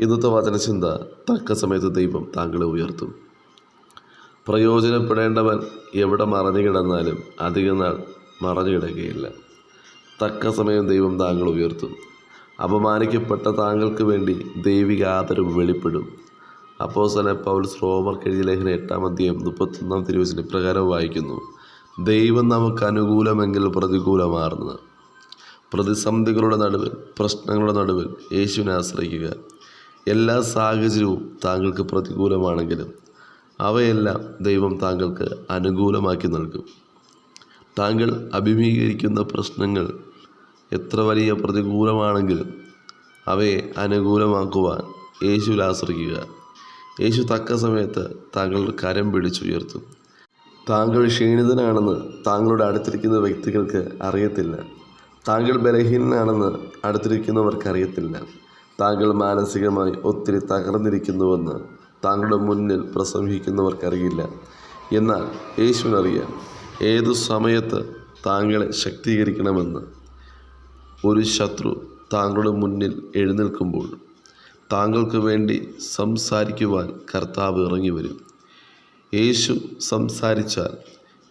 ഇന്നത്തെ വചനചിന്ത തക്ക സമയത്ത് ദൈവം താങ്കളെ ഉയർത്തും. പ്രയോജനപ്പെടേണ്ടവൻ എവിടെ മറഞ്ഞു കിടന്നാലും അധികം നാൾ മറഞ്ഞു കിടക്കുകയില്ല. തക്ക സമയം ദൈവം താങ്കൾ ഉയർത്തും. അപമാനിക്കപ്പെട്ട താങ്കൾക്ക് വേണ്ടി ദൈവിക ആദരവ് വെളിപ്പെടും. അപ്പോസ്തലൻ പൗൽസ് റോമർ എഴുതിയ ലേഖന എട്ടാം അധ്യായം മുപ്പത്തൊന്നാം തിരുവചനം ഇപ്രകാരം വായിക്കുന്നു. ദൈവം നമുക്ക് അനുകൂലമെങ്കിൽ പ്രതികൂലമാറുന്നത് പ്രതിസന്ധികളുടെ നടുവിൽ പ്രശ്നങ്ങളുടെ നടുവിൽ യേശുവിനെ ആശ്രയിക്കുക. എല്ലാ സാഹചര്യവും താങ്കൾക്ക് പ്രതികൂലമാണെങ്കിലും അവയെല്ലാം ദൈവം താങ്കൾക്ക് അനുകൂലമാക്കി നൽകും. താങ്കൾ അഭിമുഖീകരിക്കുന്ന പ്രശ്നങ്ങൾ എത്ര വലിയ പ്രതികൂലമാണെങ്കിലും അവയെ അനുകൂലമാക്കുവാൻ യേശുവിൽ ആശ്രയിക്കുക. യേശു തക്ക സമയത്ത് താങ്കളുടെ കരം പിടിച്ചുയർത്തും. താങ്കൾ ക്ഷീണിതനാണെന്ന് താങ്കളുടെ അടുത്തിരിക്കുന്ന വ്യക്തികൾക്ക് അറിയത്തില്ല. താങ്കൾ ബലഹീനനാണെന്ന് അടുത്തിരിക്കുന്നവർക്ക് അറിയത്തില്ല. താങ്കൾ മാനസികമായി ഒത്തിരി തകർന്നിരിക്കുന്നുവെന്ന് താങ്കളുടെ മുന്നിൽ പ്രസംഗിക്കുന്നവർക്കറിയില്ല. എന്നാൽ യേശുവിനറിയാം ഏതു സമയത്ത് താങ്കളെ ശക്തീകരിക്കണമെന്ന്. ഒരു ശത്രു താങ്കളുടെ മുന്നിൽ എഴുന്നേൽക്കുമ്പോൾ താങ്കൾക്ക് വേണ്ടി സംസാരിക്കുവാൻ കർത്താവ് ഇറങ്ങി വരും. യേശു സംസാരിച്ചാൽ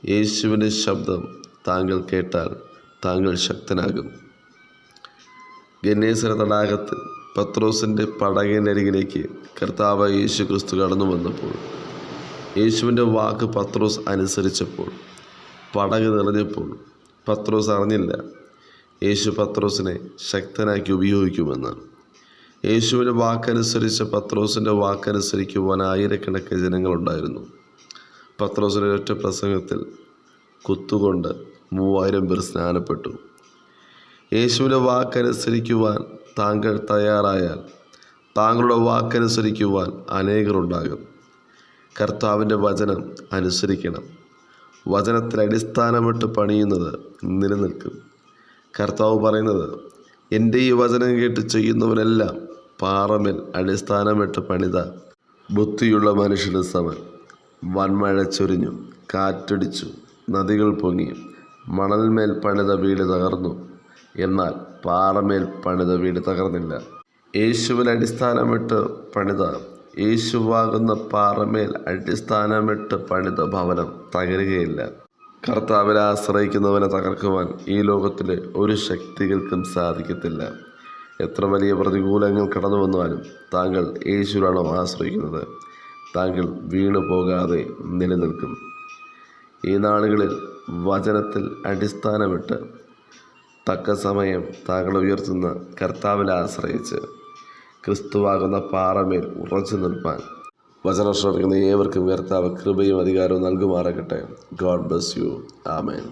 യേശുവിന്റെ ശബ്ദം താങ്കൾ കേട്ടാൽ താങ്കൾ ശക്തനാകും. ഗന്നേശ്വര തടാകത്തിൽ പത്രോസിന്റെ പടകിനരികിലേക്ക് കർത്താവ് യേശു ക്രിസ്തു കടന്നു വന്നപ്പോൾ യേശുവിന്റെ വാക്ക് പത്രോസ് അനുസരിച്ചപ്പോൾ പടക് നിറഞ്ഞപ്പോൾ പത്രോസ് അറിഞ്ഞില്ല. യേശു പത്രോസിനെ ശക്തനാക്കി ഉപയോഗിക്കുമെന്ന് യേശുവിന്റെ വാക്കനുസരിച്ച് പത്രോസിന്റെ വാക്കനുസരിക്കുവാൻ ആയിരക്കണക്കിന് ജനങ്ങളുണ്ടായിരുന്നു പത്രോസിന്റെ ഒറ്റ പ്രസംഗത്തിൽ കുത്തുകൊണ്ട് മൂവായിരം പേർ സ്നാനപ്പെട്ടു. യേശുവിന്റെ വാക്കനുസരിക്കുവാൻ താങ്കൾ തയ്യാറായാൽ താങ്കളുടെ വാക്കനുസരിക്കുവാൻ അനേകരുണ്ടാകും. കർത്താവിന്റെ വചനം അനുസരിക്കണം. വചനത്തിൽ അടിസ്ഥാനമിട്ട് പണിയുന്നത് നിലനിൽക്കും. കർത്താവ് പറയുന്നത് എന്റെ ഈ വചനം കേട്ട് ചെയ്യുന്നവനെല്ലാം പാറമേൽ അടിസ്ഥാനമിട്ട് പണിത ബുദ്ധിയുള്ള മനുഷ്യന് സമൻ. വൻമഴ ചൊരിഞ്ഞു കാറ്റടിച്ചു നദികൾ പൊങ്ങി മണൽമേൽ പണിത വീട് തകർന്നു. എന്നാൽ പാറമേൽ പണിത വീട് തകർന്നില്ല. യേശുവിൽ അടിസ്ഥാനമിട്ട് പണിത യേശുവാകുന്ന പാറമേൽ അടിസ്ഥാനമിട്ട് പണിത ഭവനം തകരുകയില്ല. കർത്താവിനെ ആശ്രയിക്കുന്നവനെ തകർക്കുവാൻ ഈ ലോകത്തിലെ ഒരു ശക്തികൾക്കും സാധിക്കത്തില്ല. എത്ര വലിയ പ്രതികൂലങ്ങൾ കടന്നു വന്നാലും താങ്കൾ യേശുവിനാണോ ആശ്രയിക്കുന്നത്? താങ്കൾ വീണു പോകാതെ നിലനിൽക്കും. ഈ നാളുകളിൽ വചനത്തിൽ അടിസ്ഥാനമിട്ട് തക്ക സമയം താങ്കൾ ഉയർത്തുന്ന കർത്താവിൽ ആശ്രയിച്ച് ക്രിസ്തുവാകുന്ന പാറമേൽ ഉറച്ചു നിൽപ്പാൻ. വചനം ശ്രമിക്കുന്ന ഏവർക്കും കർത്താവ് കൃപയും അധികാരവും നൽകുമാറാകട്ടെ. God bless you amen